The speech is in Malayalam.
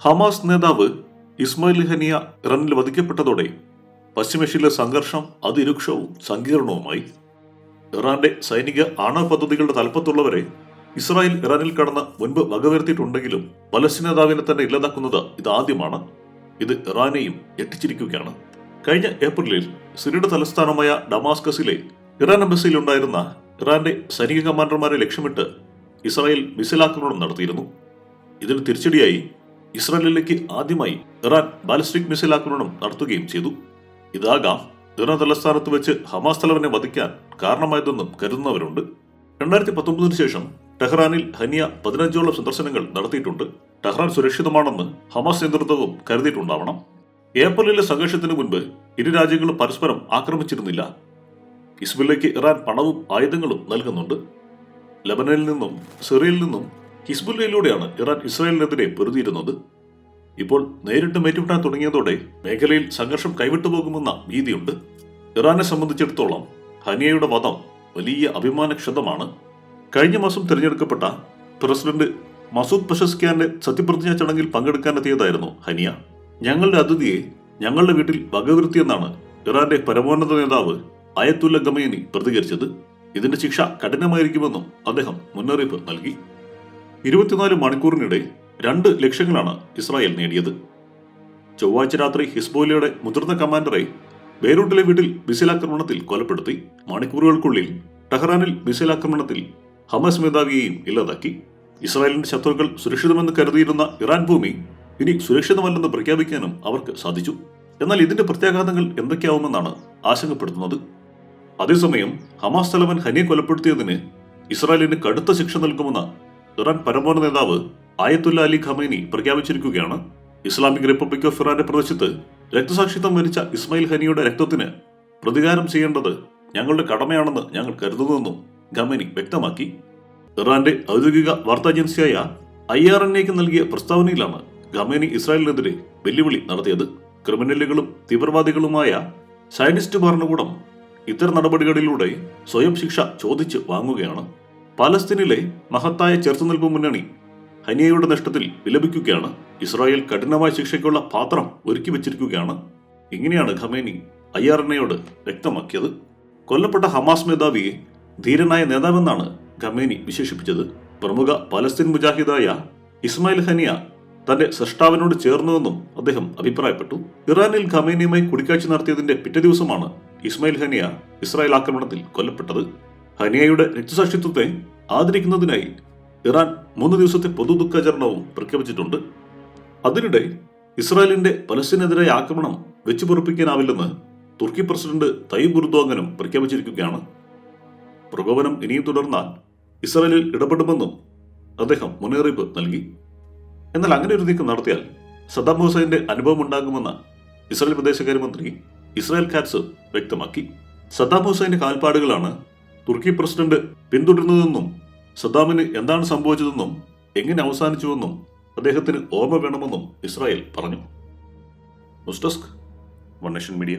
ഹമാസ് നേതാവ് ഇസ്മായിൽ ഹനിയ ഇറാനിൽ വധിക്കപ്പെട്ടതോടെ പശ്ചിമേഷ്യയിലെ സംഘർഷം അതിരൂക്ഷവും സങ്കീർണവുമായി. ഇറാന്റെ സൈനിക ആണവ പദ്ധതികളുടെ തലപ്പത്തുള്ളവരെ ഇസ്രായേൽ ഇറാനിൽ കടന്ന് മുൻപ് വകവരുത്തിയിട്ടുണ്ടെങ്കിലും പലസ്തീൻ നേതാവിനെ തന്നെ ഇല്ലാതാക്കുന്നത് ഇതാദ്യമാണ്. ഇത് ഇറാനെയും ഞെട്ടിച്ചിരിക്കുകയാണ് കഴിഞ്ഞ ഏപ്രിലിൽ സിറിയയുടെ തലസ്ഥാനമായ ഡമാസ്കസിലെ ഇറാൻ എംബസിയിലുണ്ടായിരുന്ന ഇറാന്റെ സൈനിക കമാൻഡർമാരെ ലക്ഷ്യമിട്ട് ഇസ്രായേൽ മിസൈൽ ആക്രമണം നടത്തിയിരുന്നു. ഇതിന് തിരിച്ചടിയായി ഇസ്രായേലിലേക്ക് ആദ്യമായി ഇറാൻ ബാലിസ്റ്റിക് മിസൈൽ ആക്രമണം നടത്തുകയും ചെയ്തു. ഇതാകാം ഇറാൻ തലസ്ഥാനത്ത് വെച്ച് ഹമാസ് തലവനെ വധിക്കാൻ കാരണമായതെന്നും കരുതുന്നവരുണ്ട്. രണ്ടായിരത്തി പത്തൊമ്പതിനു ശേഷം ടെഹ്റാനിൽ ഹനിയ പതിനഞ്ചോളം സന്ദർശനങ്ങൾ നടത്തിയിട്ടുണ്ട്. ടെഹ്റാൻ സുരക്ഷിതമാണെന്ന് ഹമാസ് നേതൃത്വവും കരുതിയിട്ടുണ്ടാവണം. ഏപ്രിലിലെ സംഘർഷത്തിന് മുൻപ് ഇരു രാജ്യങ്ങളും പരസ്പരം ആക്രമിച്ചിരുന്നില്ല. ഇസ്ബിലേക്ക് ഇറാൻ പണവും ആയുധങ്ങളും നൽകുന്നുണ്ട്. ലബനനിൽ നിന്നും സിറിയയിൽ നിന്നും ഹിസ്ബുല്ലയിലൂടെയാണ് ഇറാൻ ഇസ്രായേലിനെതിരെ പൊരുതിയിരുന്നത്. ഇപ്പോൾ നേരിട്ട് ഏറ്റുമുട്ടാൻ തുടങ്ങിയതോടെ മേഖലയിൽ സംഘർഷം കൈവിട്ടുപോകുമെന്ന ഭീതിയുണ്ട്. ഇറാനെ സംബന്ധിച്ചിടത്തോളം ഹനിയയുടെ വധം വലിയ അഭിമാനക്ഷതമാണ്. കഴിഞ്ഞ മാസം തിരഞ്ഞെടുക്കപ്പെട്ട പ്രസിഡന്റ് മസൂദ് പഷസ്കിയാന്റെ സത്യപ്രതിജ്ഞാ ചടങ്ങിൽ പങ്കെടുക്കാനെത്തിയതായിരുന്നു ഹനിയ. ഞങ്ങളുടെ അതിഥിയെ ഞങ്ങളുടെ വീട്ടിൽ വകവരുത്തിയെന്നാണ് ഇറാന്റെ പരമോന്നത നേതാവ് അയത്തുല്ല ഗമയനി പ്രതികരിച്ചത്. ഇതിന്റെ ശിക്ഷ കഠിനമായിരിക്കുമെന്നും അദ്ദേഹം മുന്നറിയിപ്പ് നൽകി. ഇരുപത്തിനാല് മണിക്കൂറിനിടെ രണ്ട് ലക്ഷ്യങ്ങളാണ് ഇസ്രായേൽ നേടിയത്. ചൊവ്വാഴ്ച രാത്രി ഹിസ്ബോലിയുടെ മുതിർന്ന കമാൻഡറെ ബെയ്റൂട്ടിലെ വീട്ടിൽ മിസൈൽ ആക്രമണത്തിൽ കൊലപ്പെടുത്തി മണിക്കൂറുകൾക്കുള്ളിൽ ടെഹ്റാനിൽ മിസൈൽ ആക്രമണത്തിൽ ഹമസ് മേധാവിയെയും ഇല്ലാതാക്കി. ഇസ്രായേലിന്റെ ശത്രുക്കൾ സുരക്ഷിതമെന്ന് കരുതിയിരുന്ന ഇറാൻ ഭൂമി ഇനി സുരക്ഷിതമല്ലെന്ന് പ്രഖ്യാപിക്കാനും അവർക്ക് സാധിച്ചു. എന്നാൽ ഇതിന്റെ പ്രത്യാഘാതങ്ങൾ എന്തൊക്കെയാവുമെന്നാണ് ആശങ്കപ്പെടുത്തുന്നത്. അതേസമയം ഹമാസ് തലവൻ ഹനിയെ കൊലപ്പെടുത്തിയതിന് ഇസ്രായേലിന് കടുത്ത ശിക്ഷ നൽകുമെന്ന് ഇറാൻ പരമോന്നത നേതാവ് ആയത്തുല്ല അലി ഖമേനി പ്രഖ്യാപിച്ചിരിക്കുകയാണ്. ഇസ്ലാമിക് റിപ്പബ്ലിക് ഓഫ് ഇറാന്റെ പ്രദേശത്ത് രക്തസാക്ഷിത്വം വരിച്ച ഇസ്മായിൽ ഹനിയുടെ രക്തത്തിന് പ്രതികാരം ചെയ്യേണ്ടത് ഞങ്ങളുടെ കടമയാണെന്ന് ഞങ്ങൾ കരുതുന്നുവെന്നും ഖമേനി വ്യക്തമാക്കി. ഇറാന്റെ ഔദ്യോഗിക വാർത്താ ഏജൻസിയായ ഐ ആർ എൻ എക്ക് നൽകിയ പ്രസ്താവനയിലാണ് ഖമേനി ഇസ്രായേലിനെതിരെ വെല്ലുവിളി നടത്തിയത്. ക്രിമിനലുകളും തീവ്രവാദികളുമായ സയനിസ്റ്റ് ഭരണകൂടം ഇത്തരം നടപടികളിലൂടെ സ്വയം ശിക്ഷ ചോദിച്ച് വാങ്ങുകയാണ്. പാലസ്തീനിലെ മഹത്തായ ചെറുത്തുനിൽപ്പ് മുന്നണി ഹനിയയുടെ നഷ്ടത്തിൽ വിലപിക്കുകയാണ്. ഇസ്രായേൽ കഠിനമായ ശിക്ഷയ്ക്കുള്ള പാത്രം ഒരുക്കി വെച്ചിരിക്കുകയാണ്. ഇങ്ങനെയാണ് ഖമേനി ഐ ആർ എന്നയോട് വ്യക്തമാക്കിയത്. കൊല്ലപ്പെട്ട ഹമാസ് മേധാവിയെ ധീരനായ നേതാവെന്നാണ് ഖമേനി വിശേഷിപ്പിച്ചത്. പ്രമുഖ പലസ്തീൻ മുജാഹിദായ ഇസ്മായിൽ ഹനിയ തന്റെ സൃഷ്ടാവിനോട് ചേർന്നുവെന്നും അദ്ദേഹം അഭിപ്രായപ്പെട്ടു. ഇറാനിൽ ഖമേനിയുമായി കൂടിക്കാഴ്ച നടത്തിയതിന്റെ പിറ്റേ ദിവസമാണ് ഇസ്മായിൽ ഹനിയ ഇസ്രായേൽ ആക്രമണത്തിൽ കൊല്ലപ്പെട്ടത്. ഹനിയയുടെ രക്തസാക്ഷിത്വത്തെ ആദരിക്കുന്നതിനായി ഇറാൻ മൂന്ന് ദിവസത്തെ പൊതു ദുഃഖാചരണവും പ്രഖ്യാപിച്ചിട്ടുണ്ട്. അതിനിടെ ഇസ്രായേലിന്റെ പലസ്തീനെതിരായ ആക്രമണം വെച്ചു പൊറുപ്പിക്കാനാവില്ലെന്ന് തുർക്കി പ്രസിഡന്റ് തയ്യബ് ഉർദോഗനും പ്രഖ്യാപിച്ചിരിക്കുകയാണ്. പ്രകോപനം ഇനിയും തുടർന്നാൽ ഇസ്രായേലിൽ ഇടപെടുമെന്നും അദ്ദേഹം മുന്നറിയിപ്പ് നൽകി. എന്നാൽ അങ്ങനെ ഒരു നീക്കം നടത്തിയാൽ സദ്ദാം ഹുസൈന്റെ അനുഭവം ഉണ്ടാകുമെന്ന് ഇസ്രായേൽ വിദേശകാര്യമന്ത്രി ഇസ്രായേൽ കാറ്റ്സ് വ്യക്തമാക്കി. സദ്ദാം ഹുസൈന്റെ കാൽപ്പാടുകളാണ് തുർക്കി പ്രസിഡന്റ് പിന്തുടരുന്നതെന്നും സദ്ദാമിന് എന്താണ് സംഭവിച്ചതെന്നും എങ്ങനെ അവസാനിച്ചുവെന്നും അദ്ദേഹത്തിന് ഓർമ്മ വേണമെന്നും ഇസ്രായേൽ പറഞ്ഞു. മീഡിയ.